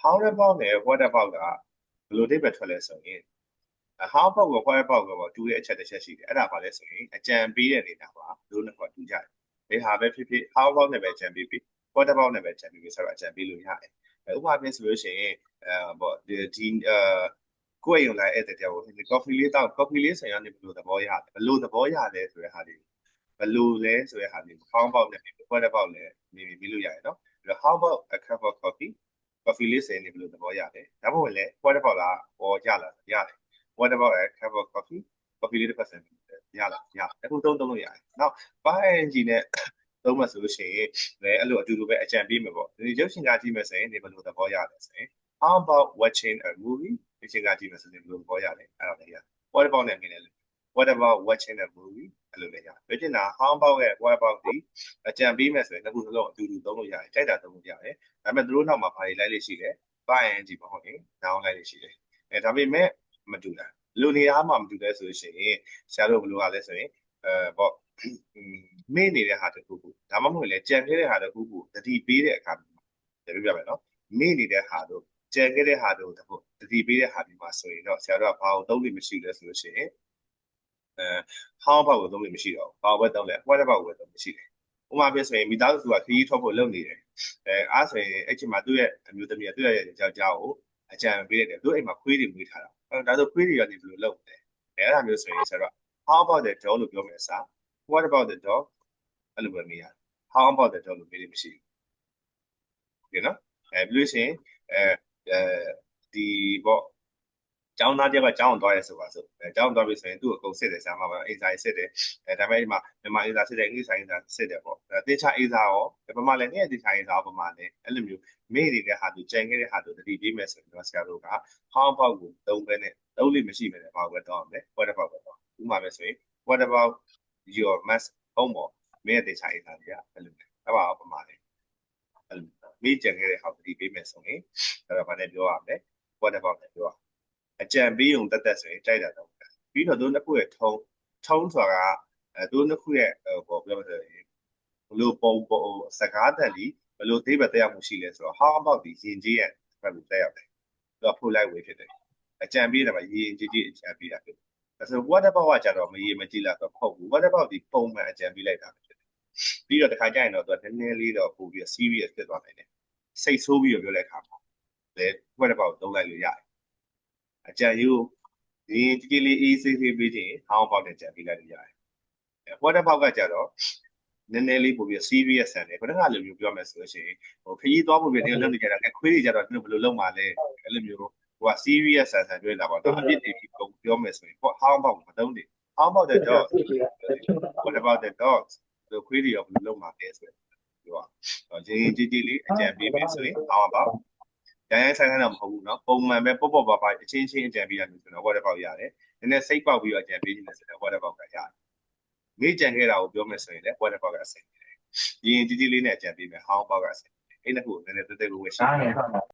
how about နဲ့ what about ကဘယ်လိုအဓိပ္ပာယ်ထွက်လဲဆိုရင် how about က what about ကပေါ့တူတဲ့အချက်တစ်ချက်ရှိတယ်အဲ့ဒါပါလဲဆိုရင်အကြံပေးတဲ့နေတာပါတို့နှစ်ခုတူကြတယ်ဘယ်ဟာပဲဖြစ်ဖြစ် how about နဲ့ပဲအကြံပေးပြီး what about နဲ့ပဲအကြံပေးပြီးဆိုတော့အကြံပေးလို့ရတယ်အဲဥပမာပြဆိုလို့ရှိရင်အဲပေါ့ဒီဒီအဲကိုယ်ရုံလိုက်အဲ့တဲ့တရားကို coffee လေးတောက် coffee လေးဆိုင်ရနေဘယ်လိုသဘောရတယ်ဘယ်လိုသဘောရလဲဆိုတဲ့ဟာလေးဘယ်လိုလဲဆိုတဲ့ဟာလေး how about နဲ့ what about နဲ့မြင်မြင်ပြီးလို့ရတယ်နော်အဲ့တော့ how about a cup of coffee coffee လေးဆိုင်နေဘယ်လိုသဘောရတယ်ဒါမှမဟုတ်လေ what about လားဟောကြလားရတယ် what about a cup of coffee coffee လေးတစ်ပတ်ဆိုင်ရလားရအခုသုံးသုံးလို့ရတယ်နောက် ing နဲ့သုံးမှဆိုလို့ရှိရင်လည်းအဲ့လိုအတူတူပဲအကြံပေးမယ်ပေါ့ဒီရုပ်ရှင်ကကြည့်မယ်ဆိုရင်ဒီဘယ်လိုသဘောရလဲဆိုရင် how about watching a movie ရုပ်ရှင်ကကြည့်မယ်ဆိုရင်ဘယ်လိုသဘောရလဲအဲ့ဒါလည်းရ what about နဲ့မြင်တယ် what about watching a movie အဲ့လိုလည်းရတယ်ပြည့်တင်တာ how about ရဲ့ what about ဒီအကြံပေးမယ်ဆိုရင်နှစ်ခုစလုံးအတူတူသုံးလို့ရတယ်ကြိုက်တာသုံးလို့ရတယ်ဒါပေမဲ့သူတို့နောက်မှာဘာတွေလိုက်လို့ရှိလဲ ing မဟုတ်ရင် down လိုက်လို့ရှိတယ်အဲဒါပေမဲ့မတူတာလူနေရာမှာမတူတဲ့ဆိုလို့ရှိရင်ဆရာတို့ဘယ်လိုကလဲဆိုရင်အဲပေါ့မေ့နေတဲ့ဟာတစ်ခုခုဒါမှမဟုတ်လေကြံခဲ့တဲ့ဟာတစ်ခုခုတတိပေးတဲ့အခါမှာပြပြမယ်နော်မေ့နေတဲ့ဟာတို့ကြံခဲ့တဲ့ဟာတို့တခုတတိပေးတဲ့ဟာဒီမှာဆိုရင်တော့ဆရာတို့ကဘာကိုသုံးလို့မရှိလဲဆိုလို့ရှိရင် အဲ how about ကိုသုံးလို့မရှိတော့ဘာဘက်သုံးလဲ what about ကိုသုံးမရှိတယ်ဥပမာပြဆိုရင်မိသားစုကခရီးထွက်ဖို့လုပ်နေတယ်အဲအားဆိုရင်အဲ့ချိန်မှာသူ့ရဲ့အမျိုးသမီးကသူ့ရဲ့ယောက်ျားကိုအကြံပေးတယ်သူအိမ်မှာခွေးတွေမွေးထားတာအဲဒါဆိုခွေးတွေကနေဘယ်လိုလုပ်လဲအဲအဲ့ဒါမျိုးဆိုရင်ဆရာတို့ how about the dog လို့ပြောမယ်စား what about the dog အဲ့လိုပဲမေးရ how about the dog လို့မေးလို့မရှိဘူးဒီနော်အဲပြီးလို့ရှိရင်အဲအဲဒီပေါ့ ကျောင်းသားတယောက်ကကျောင်းသွားရဲဆိုပါစို့အဲကျောင်းသွားပြီဆိုရင်သူ့ကိုအကုန်စစ်တယ်ဆရာမပါအိမ်စာရေးစစ်တယ်အဲဒါပေမဲ့ဒီမှာမြန်မာအိမ်စာစစ်တယ်အင်္ဂလိပ်စာရေးစာစစ်တယ်ပေါ့အဲတေချာအိမ်စာရောပမာလည်းနေ့တေချာအိမ်စာရောပမာလည်းအဲ့လိုမျိုးမေ့နေတဲ့ဟာသူကြံခဲ့တဲ့ဟာသူတတိပေးမယ်ဆိုရင်တော့ဆရာတို့က how about ကိုသုံးပဲနဲ့သုံးလို့မရှိမယ်လေဘာပဲတော့မယ် what about ပဲတော့ဥပမာပဲဆိုရင် what about your math homework မင်းရဲ့တေချာအိမ်စာတွေကအဲ့လိုမျိုးအဲ့ပါပမာလည်းအဲ့လိုမေ့ကြံခဲ့တဲ့ဟာတတိပေးမယ်ဆိုရင်အဲ့တော့ဗာနဲ့ပြောရမယ် what about နဲ့ပြောရ အကြံပေးုံတက်တက်ဆိုရင်ကြိုက်တာတော့ပြီးတော့သူနှစ်ခုရဲ့ထုံးထုံးဆိုတာကအဲသူနှစ်ခုရဲ့ဟိုပြောမလို့ဘလို့ပုံပုံစကားတက်လီဘလို့သေးပဲတက်ရောက်မှုရှိလဲဆိုတော့ how about ဒီရင်ကြီးရဲ့ဘက်ကိုတက်ရောက်တယ်သူက full light way ဖြစ်တယ်အကြံပေးတယ်မှာရင်ကြီးကြီးအကြံပေးတာဖြစ်တယ်အဲဆို what about ကကြတော့မရေမကြည့်လာတော့ဟုတ်ဘူး what about ဒီပုံမှန်အကြံပေးလိုက်တာဖြစ်တယ်ပြီးတော့တစ်ခါကျရင်တော့သူကနည်းနည်းလေးတော့ပို့ပြီး serious ဖြစ်သွားနိုင်တယ်စိတ်ဆိုးပြီးတော့ပြောလိုက်ခါမှာလေ what about သုံးလိုက်လို့ရတယ် အကြံယူဒီကြည်လေး easy သေးပေးခြင်း how about နဲ့ကြံပေးလိုက်လို့ရတယ်။ what about ကကြတော့နည်းနည်းလေးပို့ပြီး serious ဆန်တယ်ခဏကလိုမျိုးပြောမယ်ဆိုလို့ရှိရင်ဟိုခရီးသွားဖို့ပြတယ်လုပ်နေကြတာခွေးတွေကြတော့သူတို့ဘယ်လိုလုပ်မှာလဲအဲ့လိုမျိုးဟိုက serious ဆန်ဆန်တွေ့လာပါတော့အပြစ်တွေပုံပြောမယ်ဆိုရင် how about မသုံးတယ် how about the dog what about the dogs ဒီခွေးတွေရောဘယ်လိုလုပ်မှာလဲဆိုရင်ပြောတော့ဂျင်းကြီးကြီးလေးအကြံပေးမယ်ဆိုရင် how about ရန်ရန်ဆိုင်ဆိုင်တော့မဟုတ်ဘူးเนาะပုံမှန်ပဲပေါ့ပေါ့ပါပါအချင်းချင်းအကြံပေးရလို့ဆိုတော့ what about ရတယ်နည်းနည်းစိတ်ပေါက်ပြီးတော့အကြံပေးနေတယ်ဆိုတော့ what about ကရတယ်မိကြံခဲ့တာကိုပြောမယ်ဆိုရင်လည်း what about ကအစိမ့်တယ်ရင်ကြီးကြီးလေးနဲ့အကြံပေးမယ် how about ကအစိမ့်တယ်အဲ့နှစ်ခုနည်းနည်းတဲတဲဝေးဝေးရှိတယ်